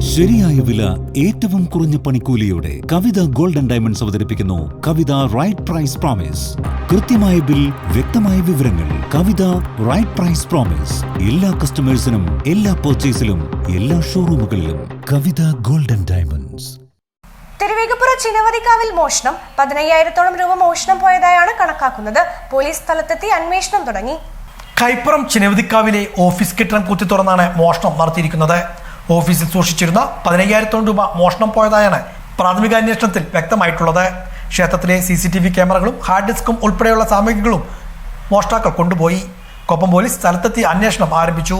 ശരിയായ വില ഏറ്റവും കുറഞ്ഞ പണിക്കൂലിയോടെ കവിത ഗോൾഡൻ ഡയമണ്ട്സ് അവതരിപ്പിക്കുന്നു കവിത റൈറ്റ് പ്രൈസ് പ്രോമിസ്. കൃത്യമായ ബിൽ വ്യക്തമായ വിവരങ്ങൾ. Kavitha right price promise. എല്ലാ കസ്റ്റമേഴ്സിനും എല്ലാ പർച്ചേസിലും എല്ലാ ഷോറൂമുകളിലും കവിത ഗോൾഡൻ ഡയമണ്ട്സ്. തിരുവേഗപ്പുറ ചിനവതിക്കാവിൽ മോഷണം. പതിനയ്യായിരത്തോളം രൂപ മോഷണം പോയതായാണ് കണക്കാക്കുന്നത്. പോലീസ് സ്ഥലത്തെത്തി അന്വേഷണം തുടങ്ങി. കൈപ്പുറം ചിനവതിക്കാവിലെ ഓഫീസ് കെട്ടിടം കുത്തി തുറന്നാണ് മോഷണം നടത്തിയിരിക്കുന്നത്. ഓഫീസിൽ സൂക്ഷിച്ചിരുന്ന പതിനയ്യായിരത്തോളം രൂപ മോഷണം പോയതായാണ് പ്രാഥമിക അന്വേഷണത്തിൽ വ്യക്തമായിട്ടുള്ളത്. ക്ഷേത്രത്തിലെ സി സി ടി വി ക്യാമറകളും ഹാർഡ് ഡിസ്കും ഉൾപ്പെടെയുള്ള സാമഗ്രികളും മോഷ്ടാക്കൾ കൊണ്ടുപോയി. കൊപ്പം പോലീസ് സ്ഥലത്തെത്തി അന്വേഷണം ആരംഭിച്ചു.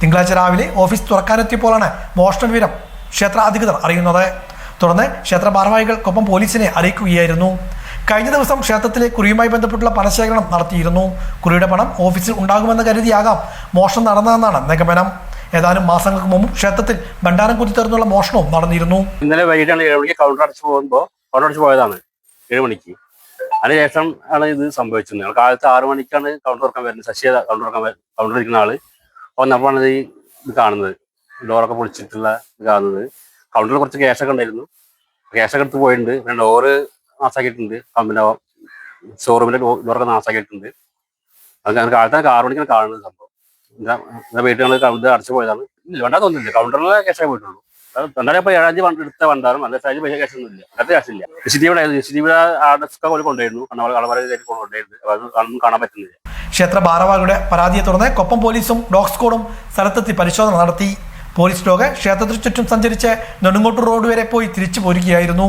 തിങ്കളാഴ്ച രാവിലെ ഓഫീസ് തുറക്കാനെത്തിയപ്പോഴാണ് മോഷണ വിവരം ക്ഷേത്ര അധികൃതർ അറിയുന്നത്. തുടർന്ന് ക്ഷേത്ര ഭാരവാഹികൾ കൊപ്പം പോലീസിനെ അറിയിക്കുകയായിരുന്നു. കഴിഞ്ഞ ദിവസം ക്ഷേത്രത്തിലെ കുറിയുമായി ബന്ധപ്പെട്ടുള്ള പണശേഖരണം നടത്തിയിരുന്നു. കുറിയുടെ പണം ഓഫീസിൽ ഉണ്ടാകുമെന്ന് കരുതിയാകാം മോഷണം നടന്നതെന്നാണ് നിഗമനം. ഏതാനും മാസങ്ങൾക്ക് മുമ്പ് ക്ഷേത്രത്തിൽ ഭണ്ഡാരം തരുന്നുള്ള മോഷണവും നടന്നിരുന്നു. ഇന്നലെ വൈകിട്ടാണ് ഏഴ് മണിക്ക് കൗണ്ടർ അടച്ചു പോകുമ്പോൾ കൗണ്ടർ അടച്ചു പോയതാണ് ഏഴ് മണിക്ക്. അതിനുശേഷം ആണ് ഇത് സംഭവിച്ചത്. കാലത്ത് ആറു മണിക്കാണ് കൗണ്ടർ തുറക്കാൻ വരുന്നത്. ശശിയ കൗണ്ടർ തുറക്കാൻ കൗണ്ടർ ഇരിക്കുന്ന ആൾ. വന്നപ്പോഴാണ് ഇത് ഇത് കാണുന്നത്. ഡോറൊക്കെ പൊളിച്ചിട്ടുള്ള ഇത് കാണുന്നത്. കൗണ്ടറിൽ കുറച്ച് ക്യാഷൊക്കെ ഉണ്ടായിരുന്നു. ക്യാഷൊക്കെ എടുത്ത് പോയിട്ടുണ്ട്. പിന്നെ ഡോറ് നാസാക്കിയിട്ടുണ്ട്. പിന്നെ ഷോറൂമിലെ ഡോറൊക്കെ നാസാക്കിയിട്ടുണ്ട്. അത് കാലത്താണ് ആറു മണിക്കാണ് കാണുന്നത് എന്താ വീട്ടിൽ ഞങ്ങൾ കൗണ്ടർ അടച്ചു പോയതാണ്. ഇല്ല വേണ്ട തോന്നുന്നില്ല. കൗണ്ടറിലെ ക്യാഷൊക്കെ പോയിട്ടുള്ളൂ. രണ്ടായിരം ഇപ്പൊ ഏഴാം തീയതി വണ്ടി എടുത്ത വണ്ടാറും അല്ല സൈജ് പൈസ ക്യാഷ് ഒന്നും ഇല്ല. അങ്ങനത്തെ ക്യാഷ് ഇല്ല സിസിടിവിടെ ആ ഡെസ്ക് പോലെ കൊണ്ടുവരുന്നു കണ്ണവർ കളവര കൊണ്ടുപോയിരുന്നു അതൊന്നും കാണാൻ പറ്റുന്നില്ല. ക്ഷേത്ര ഭാരവാഹിയുടെ പരാതിയെ തുടർന്ന് കൊപ്പം പോലീസും ഡോഗ് സ്ക്വാഡും സ്ഥലത്തെത്തി പരിശോധന നടത്തി. പോലീസ് ലോക ക്ഷേത്രത്തിന് ചുറ്റും സഞ്ചരിച്ച് നെടുങ്കോട്ടൂർ റോഡ് വരെ പോയി തിരിച്ചു പോരുകയായിരുന്നു.